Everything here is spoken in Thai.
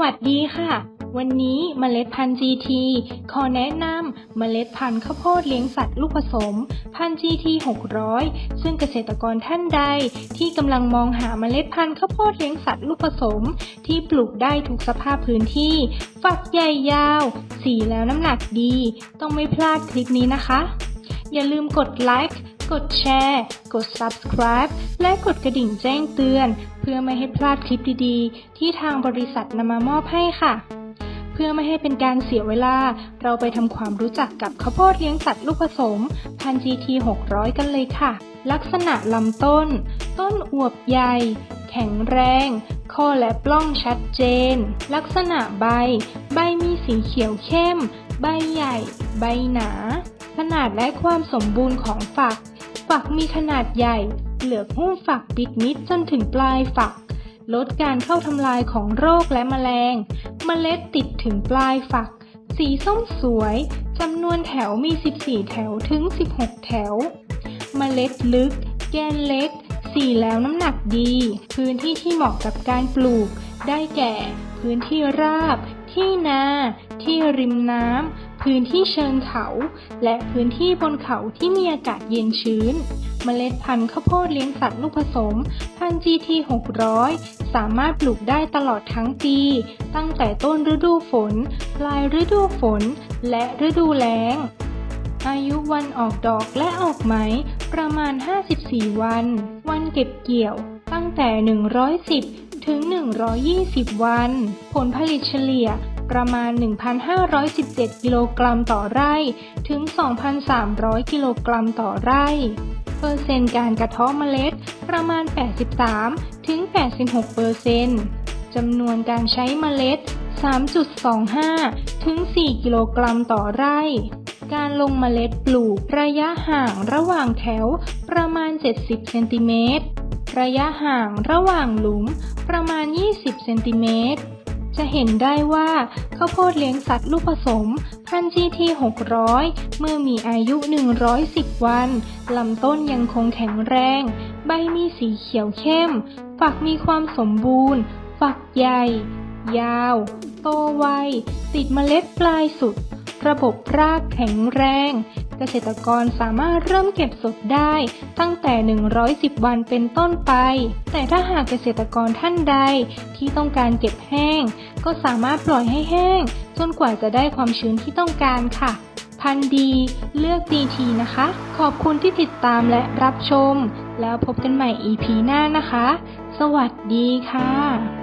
วัสดีค่ะ วันนี้เมล็ดพันธุ์ GT ขอแนะนำเมล็ดพันธุ์ข้าวโพดเลี้ยงสัตว์ลูกผสม พันธุ์ GT 600 ซึ่งเกษตรกรท่านใดที่กำลังมองหาเมล็ดพันธุ์ข้าวโพดเลี้ยงสัตว์ลูกผสม ที่ปลูกได้ทุกสภาพพื้นที่ ฝักใหญ่ยาว สีแล้วน้ำหนักดี ต้องไม่พลาดคลิปนี้นะคะ อย่าลืมกดไลค์ กดแชร์ กด subscribe และกดกระดิ่งแจ้งเตือน เพื่อไม่ให้พลาดคลิปดีๆ ที่ทางบริษัทนำมามอบให้ค่ะ เพื่อไม่ให้เป็นการเสียเวลา เราไปทำความรู้จักกับข้าวโพดเลี้ยงสัตว์ลูกผสม พันธุ์ GT 600 กันเลยค่ะ ลักษณะลำต้น ต้นอวบใหญ่ แข็งแรงข้อและปล้องชัดเจน ลักษณะใบ ใบมีสีเขียวเข้ม ใบใหญ่ ใบหนา ขนาดและความสมบูรณ์ของฝัก ฝักมีขนาดใหญ่ เหลือกหุ้มฝักปิดมิดจนถึงปลายฝัก ลดการเข้าทำลายของโรคและแมลงเมล็ดติดถึงปลายฝัก สีส้มสวยจำนวนแถวมี 14 แถวถึง 16 แถวเมล็ดลึก แกนเล็ก สีแล้วน้ำหนักดี พื้นที่ที่เหมาะกับการปลูก ได้แก่ พื้นที่ราบ ที่นา ที่ริมน้ำ พื้นที่เชิงเขา และพื้นที่บนเขาที่มีอากาศเย็นชื้น เมล็ดพันธุ์ข้าวโพดเลี้ยงสัตว์ลูกผสม พันธุ์ GT 600 สามารถปลูกได้ตลอดทั้งปี ตั้งแต่ต้นฤดูฝน ปลายฤดูฝน และฤดูแล้ง อายุวันออกดอกและออกไหมประมาณ 54 วัน วันเก็บเกี่ยวตั้งแต่ 110 ถึง 120 วัน ผลผลิตเฉลี่ย ประมาณ 1,517 กิโลกรัมต่อไร่ ถึง 2,300 กิโลกรัมต่อไร่ เปอร์เซ็นต์การกระเทาะเมล็ดประมาณ 83 ถึง 86 เปอร์เซ็นต์จำนวนการใช้เมล็ด 3.25 ถึง 4 กิโลกรัมต่อไร่ การลงเมล็ดปลูกระยะห่างระหว่างแถวประมาณ 70 เซนติเมตร ระยะห่างระหว่างหลุมประมาณ 20 เซนติเมตร จะเห็นได้ว่าข้าวโพดเลี้ยงสัตว์ลูกผสม พันธุ์ GT 600 เมื่อมีอายุ 110 วัน ลำต้นยังคงแข็งแรง ใบมีสีเขียวเข้ม ฝักมีความสมบูรณ์ ฝักใหญ่ ยาว โตไว ติดเมล็ดปลายสุด ระบบรากแข็งแรง กษตรกรสามารถเริ่มเก็บสดได้ ตั้งแต่ 110 วันเป็นต้นไป แต่ถ้าหากเกษตรกรท่านใดที่ต้องการเก็บแห้ง ก็สามารถปล่อยให้แห้ง จนกว่าจะได้ความชื้นที่ต้องการค่ะ พันดีเลือก DT นะคะ ขอบคุณที่ติดตามและรับชม แล้วพบกันใหม่ EP หน้านะคะ สวัสดีค่ะ